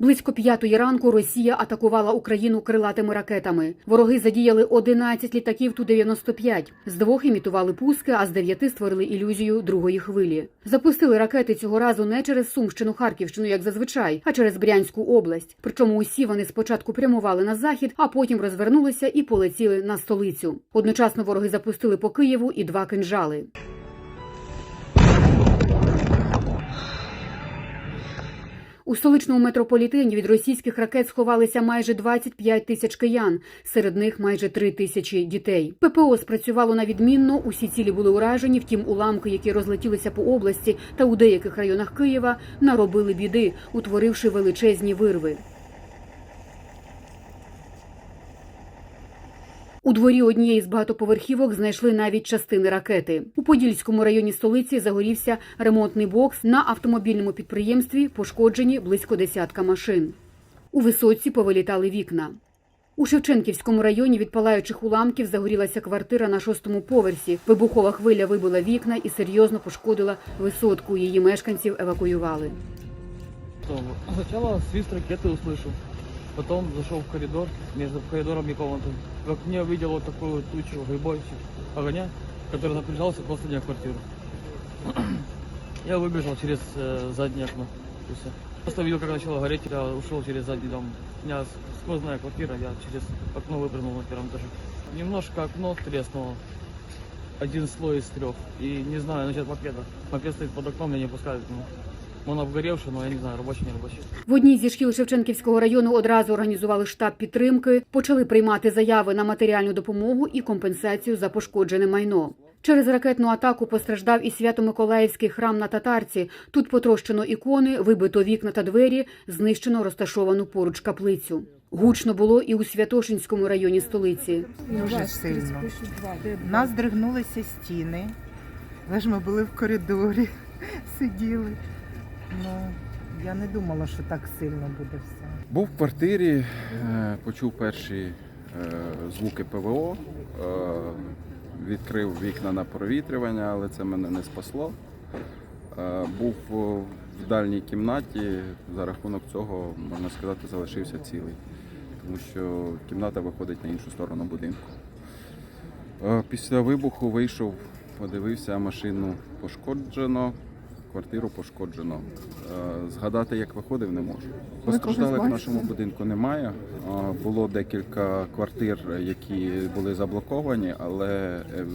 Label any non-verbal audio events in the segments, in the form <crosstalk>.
Близько п'ятої ранку Росія атакувала Україну крилатими ракетами. Вороги задіяли 11 літаків Ту-95. З двох імітували пуски, а з дев'яти створили ілюзію другої хвилі. Запустили ракети цього разу не через Сумщину, Харківщину, як зазвичай, а через Брянську область. Причому усі вони спочатку прямували на захід, а потім розвернулися і полетіли на столицю. Одночасно вороги запустили по Києву і два кинжали. У столичному метрополітені від російських ракет сховалися майже 25 тисяч киян, серед них майже 3 тисячі дітей. ППО спрацювало на відмінно. Усі цілі були уражені. Втім, уламки, які розлетілися по області та у деяких районах Києва, наробили біди, утворивши величезні вирви. У дворі однієї з багатоповерхівок знайшли навіть частини ракети. У Подільському районі столиці загорівся ремонтний бокс на автомобільному підприємстві. Пошкоджені близько десятка машин. У висоці повилітали вікна. У Шевченківському районі від палаючих уламків загорілася квартира на шостому поверсі. Вибухова хвиля вибила вікна і серйозно пошкодила висотку. Її мешканців евакуювали. Сначала свист ракеты услышал, потом зашел в коридор, между коридором и комнатой. В окне увидел вот такую тучу грибочек огня, который приближался к последней квартиру. <clears throat> Я выбежал через э, заднее окно. Просто видел, как начало гореть, я ушел через задний дом. У меня сквозная квартира, я через окно выпрыгнул на первом этаже. Немножко окно треснуло. Один слой из трех. И не знаю насчет мопеда. Мопед стоит под окном, меня не пускают. Ну, он обгоревший, но я не знаю, рабочий, не рабочий. В одній зі шкіл Шевченківського району одразу організували штаб підтримки, почали приймати заяви на матеріальну допомогу і компенсацію за пошкоджене майно. Через ракетну атаку постраждав і Свято-Миколаївський храм на татарці. Тут потрощено ікони, вибито вікна та двері, знищено розташовану поруч каплицю. Гучно було і у Святошинському районі столиці. Дуже сильно. Нас здригнулися стіни, але ж ми були в коридорі, <laughs> сиділи. Ну, я не думала, що так сильно буде все. Був в квартирі, е, почув перші е, звуки ПВО, е, відкрив вікна на провітрювання, але це мене не спасло. Був в дальній кімнаті, за рахунок цього, можна сказати, залишився цілий, тому що кімната виходить на іншу сторону будинку. Після вибуху вийшов, подивився, машину пошкоджено, квартиру пошкоджено. Е, Згадати, як виходив, не можу. Постраждалих в нашому будинку немає. Е, Було декілька квартир, які були заблоковані, але е,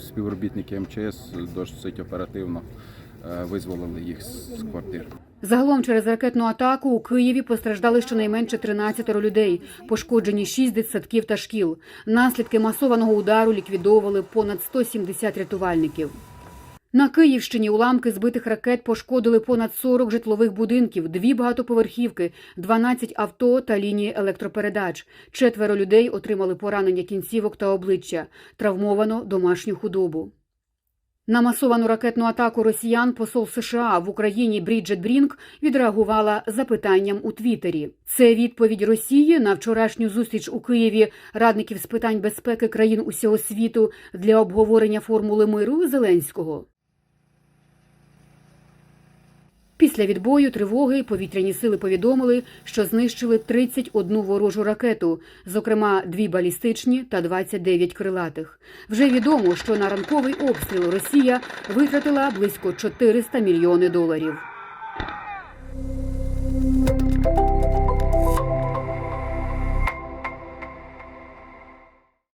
співробітники МЧС досить оперативно визволили їх з квартир. Загалом через ракетну атаку у Києві постраждали щонайменше 13 людей, пошкоджені 6 дитсадків та шкіл. Наслідки масованого удару ліквідовували понад 170 рятувальників. На Київщині уламки збитих ракет пошкодили понад 40 житлових будинків, дві багатоповерхівки, 12 авто та лінії електропередач. Четверо людей отримали поранення кінцівок та обличчя, травмовано домашню худобу. На масовану ракетну атаку росіян посол США в Україні Бріджет Брінк відреагувала запитанням у Твіттері. Це відповідь Росії на вчорашню зустріч у Києві радників з питань безпеки країн усього світу для обговорення формули миру Зеленського. Після відбою тривоги повітряні сили повідомили, що знищили 31 ворожу ракету, зокрема дві балістичні та 29 крилатих. Вже відомо, що на ранковий обстріл Росія витратила близько 400 мільйони доларів.